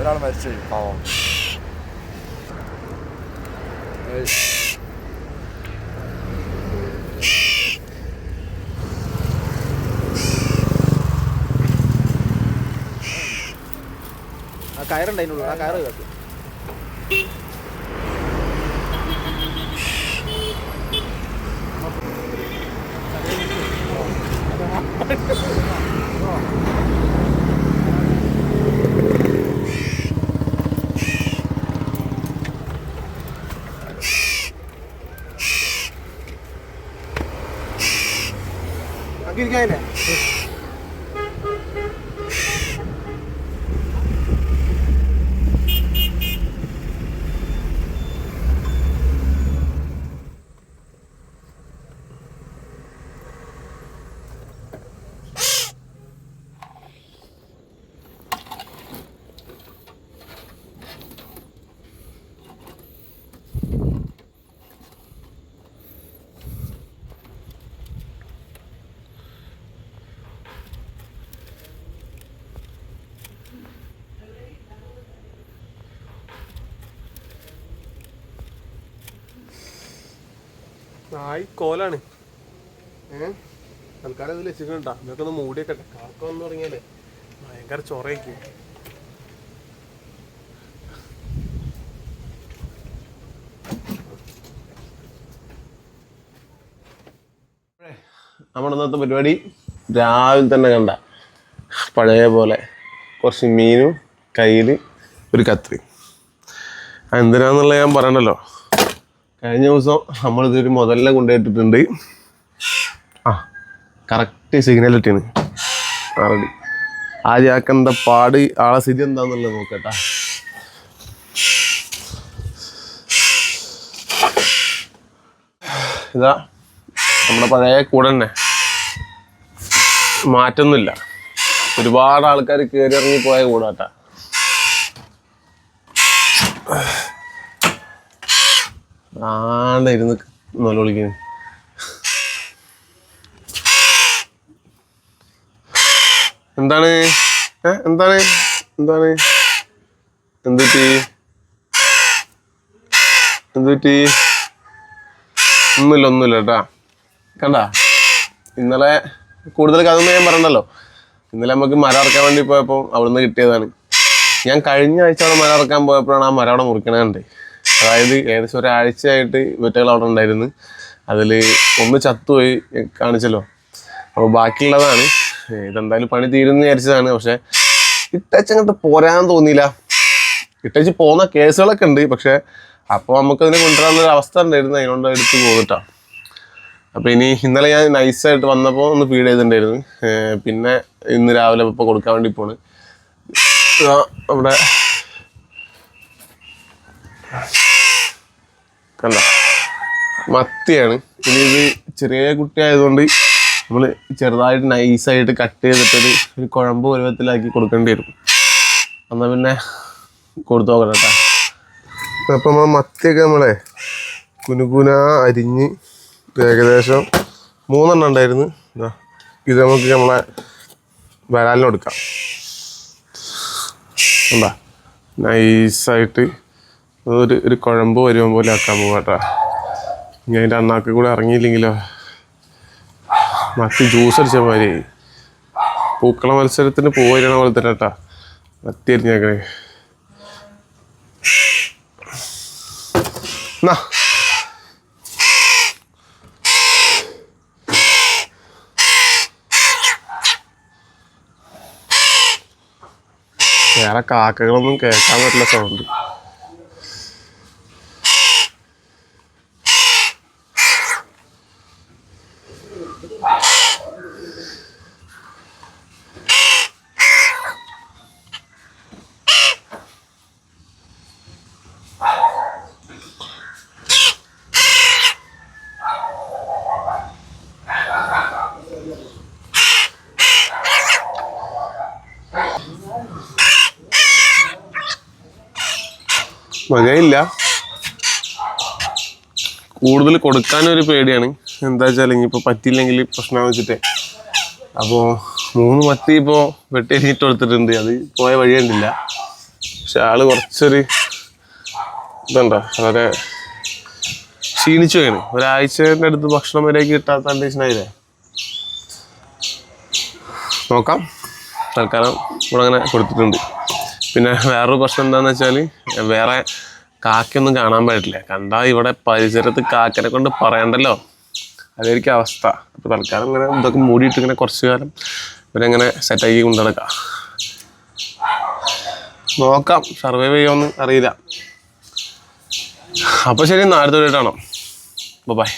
ഒരാൾ മരിച്ചു. പാവം. ആ കയറുണ്ടായിരുന്നു ആ കയറ് കേട്ടു. ഇരിക്കാനില്ലേ നായി കോലാണ്. ഏഹ് തൽക്കാലം ഇതിൽ വെച്ചിട്ടുണ്ടാ? ഇതൊക്കെ ഒന്ന് മൂടിയൊക്കെ കാക്ക വന്നു തുടങ്ങിയാലേ ഭയങ്കര ചൊറയൊക്കെ നമ്മുടെ ഇന്നത്തെ പരിപാടി രാവിലെ തന്നെ കണ്ട. പഴയ പോലെ കുറച്ച് മീനും കയ്യിൽ ഒരു കത്രി എന്തിനാന്നുള്ളത് ഞാൻ പറയണല്ലോ. കഴിഞ്ഞ ദിവസം നമ്മളിതൊരു മുതലിനെ കൊണ്ടുപോയിട്ടിട്ടുണ്ട്. ആ കറക്റ്റ് സിഗ്നൽ ഇട്ടിന്. ആറടി ആദ്യം ആര്യാക്കണ്ട പാട് ആളെ സ്ഥിതി എന്താന്നുള്ളത് നോക്കട്ടാ. ഇതാ നമ്മുടെ പഴയ കൂടെ തന്നെ മാറ്റൊന്നുമില്ല. ഒരുപാട് ആൾക്കാർ കയറി ഇറങ്ങി പോയ കൂടാട്ടാ. ആണ്ട ഇരുന്ന് നല്ലോളിക്കുന്നു എന്താണ്? എന്താണ്? എന്താണ്? എന്തുറ്റി എന്തുറ്റി ഒന്നുമില്ല ഒന്നുമില്ല കേട്ടാ. കണ്ട? ഇന്നലെ കൂടുതൽ കഥ ഞാൻ പറഞ്ഞല്ലോ ഇന്നലെ നമുക്ക് മരം ഇറക്കാൻ വേണ്ടി പോയപ്പോൾ അവിടുന്ന് കിട്ടിയതാണ്. ഞാൻ കഴിഞ്ഞ ആഴ്ച അവിടെ മരം ഇറക്കാൻ പോയപ്പോഴാണ് ആ മരം അവിടെ മുറിക്കണേ അതായത് ഏകദേശം ഒരാഴ്ചയായിട്ട് വെറ്റകൾ അവിടെ ഉണ്ടായിരുന്നു. അതിൽ ഒന്ന് ചത്തുപോയി കാണിച്ചല്ലോ. അപ്പോൾ ബാക്കിയുള്ളതാണ്. ഇതെന്തായാലും പണി തീരുമെന്ന് വിചാരിച്ചതാണ്. പക്ഷെ ഇട്ടച്ച് അങ്ങോട്ട് പോരാൻ തോന്നിയില്ല. ഇട്ടച്ച് പോകുന്ന കേസുകളൊക്കെ ഉണ്ട്. പക്ഷെ അപ്പോൾ നമുക്ക് അതിനെ കൊണ്ടുവരാനുള്ള അവസ്ഥ ഉണ്ടായിരുന്നു. അതിനോണ്ട് എടുത്ത് പോന്നിട്ടാണ് അപ്പോൾ ഇനി ഇന്നലെ ഞാൻ നൈസായിട്ട് വന്നപ്പോൾ ഒന്ന് ഫീഡ് ചെയ്തിട്ടുണ്ടായിരുന്നു. പിന്നെ ഇന്ന് രാവിലെ ഇപ്പോൾ കൊടുക്കാൻ വേണ്ടി പോണ്. നമ്മുടെ കണ്ട? മത്തിയാണ്. ഇനി ഇത് ചെറിയ കുട്ടി ആയതുകൊണ്ട് നമ്മൾ ചെറുതായിട്ട് നൈസായിട്ട് കട്ട് ചെയ്തിട്ടൊരു ഒരു കുഴമ്പ് പരുവത്തിലാക്കി കൊടുക്കേണ്ടി വരും. എന്നാൽ പിന്നെ കൊടുത്തു നോക്കണം കേട്ടോ. അപ്പം നമ്മൾ മത്തിയൊക്കെ നമ്മളെ കുനുകുന അരിഞ്ഞ് ഏകദേശം മൂന്നെണ്ണം ഉണ്ടായിരുന്നു. ഇത് നമുക്ക് നമ്മളെ വരാലിന് കൊടുക്കാം. എന്താ നൈസായിട്ട് ഒരു ഒരു കുഴമ്പ് വരുമ്പോൾ പോലെ ആക്കാൻ പോകാട്ടാ ഇനി അതിന്റെ അണ്ണാക്ക് കൂടെ ഇറങ്ങിയില്ലെങ്കിലോ? മത്തി ജ്യൂസ് അടിച്ച മാതിരി. പൂക്കള മത്സരത്തിന് പോയിരുന്ന പോലെ തന്നെ കേട്ടാ മത്തി അരിഞ്ഞേക്കണേ. എന്നാ വേറെ കാക്കകളൊന്നും കേൾക്കാൻ പറ്റില്ല സൗണ്ട് മഴയില്ല കൂടുതൽ കൊടുക്കാനൊരു പേടിയാണ്. എന്താ വെച്ചാൽ ഇനിയിപ്പോൾ പറ്റിയില്ലെങ്കിൽ പ്രശ്നമാണെന്ന് വെച്ചിട്ടേ. അപ്പോൾ മൂന്ന് മത്തി ഇപ്പോൾ വെട്ടിയിട്ട് കൊടുത്തിട്ടുണ്ട്. അത് പോയ വഴി കണ്ടില്ല. പക്ഷെ ആൾ കുറച്ചൊരു ഇതുണ്ടോ? വളരെ ക്ഷീണിച്ചു പോയാണ്. ഒരാഴ്ചന്റെ അടുത്ത് ഭക്ഷണം വരെയൊക്കെ കിട്ടാത്ത കണ്ടീഷനായില്ലേ നോക്കാം. തൽക്കാലം ഇവിടെ അങ്ങനെ കൊടുത്തിട്ടുണ്ട്. പിന്നെ വേറൊരു പ്രശ്നം എന്താണെന്ന് വെച്ചാൽ വേറെ കാക്കയൊന്നും കാണാൻ പറ്റില്ല കണ്ടാൽ ഇവിടെ പരിസരത്ത് കാക്കനെ കൊണ്ട് പറയണ്ടല്ലോ? അതായിരിക്കും അവസ്ഥ. അപ്പോൾ തൽക്കാലം ഇങ്ങനെ ഇതൊക്കെ മൂടിയിട്ട് ഇങ്ങനെ കുറച്ച് കാലം ഇവരെങ്ങനെ സെറ്റാക്കി കൊണ്ടു നടക്കാം നോക്കാം സർവൈവ് ചെയ്യുമെന്ന് അറിയില്ല. അപ്പോൾ ശരി നാളത്തെ തൊഴിലാണോ ബൈ